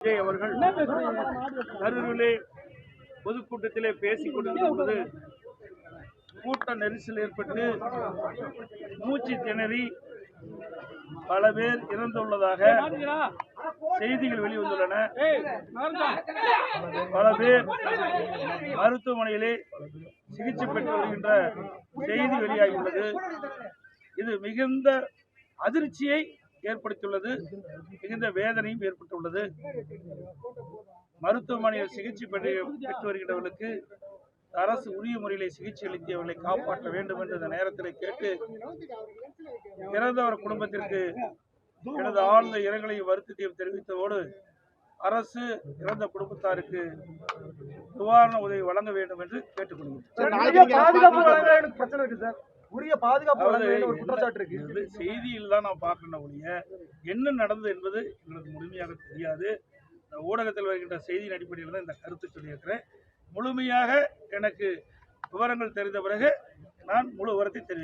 விஜய் அவர்கள் கரூரிலே பொதுக்கூட்டத்திலே பேசிக் கொண்டிருந்த பொழுது கூட்ட நெரிசல் ஏற்பட்டு மூச்சு திணறி பல பேர் இறந்துள்ளதாக செய்திகள் வெளிவந்துள்ளன. பல பேர் மருத்துவமனையிலே சிகிச்சை பெற்று வருகின்ற செய்தி வெளியாகியுள்ளது. இது மிகுந்த அதிர்ச்சியை ஏற்படுத்தியுள்ளது. மிகுந்த வேதனையும் ஏற்பட்டுள்ளது. மருத்துவமனையில் சிகிச்சை பெற்று பெற்று வருகின்றவர்களுக்கு அரசு உரிய முறையிலே சிகிச்சை அளித்து அவர்களை காப்பாற்ற வேண்டும் என்று இந்த நேரத்தில் கேட்டு இறந்தவர் குடும்பத்திற்கு எனது ஆழ்ந்த இரங்கலையும் வருத்தத்தையும் தெரிவித்ததோடு அரசு இறந்த குடும்பத்தாருக்கு நிவாரண உதவி வழங்க வேண்டும் என்று கேட்டுக்கொள்கிறேன். உரிய பாதுகாப்பு வழங்க வேண்டிய ஒரு குற்றச்சாட்டு இருக்கு. செய்தியில் தான் நான் பார்க்கணும் ஒழிய என்ன நடந்தது என்பது எங்களுக்கு முழுமையாக தெரியாது. ஊடகத்தில் வருகின்ற செய்தியின் அடிப்படையில் தான் இந்த கருத்து சொல்லியிருக்கிறேன். முழுமையாக எனக்கு விவரங்கள் தெரிந்த பிறகு நான் முழு விவரத்தை தெரிவிக்கிறேன்.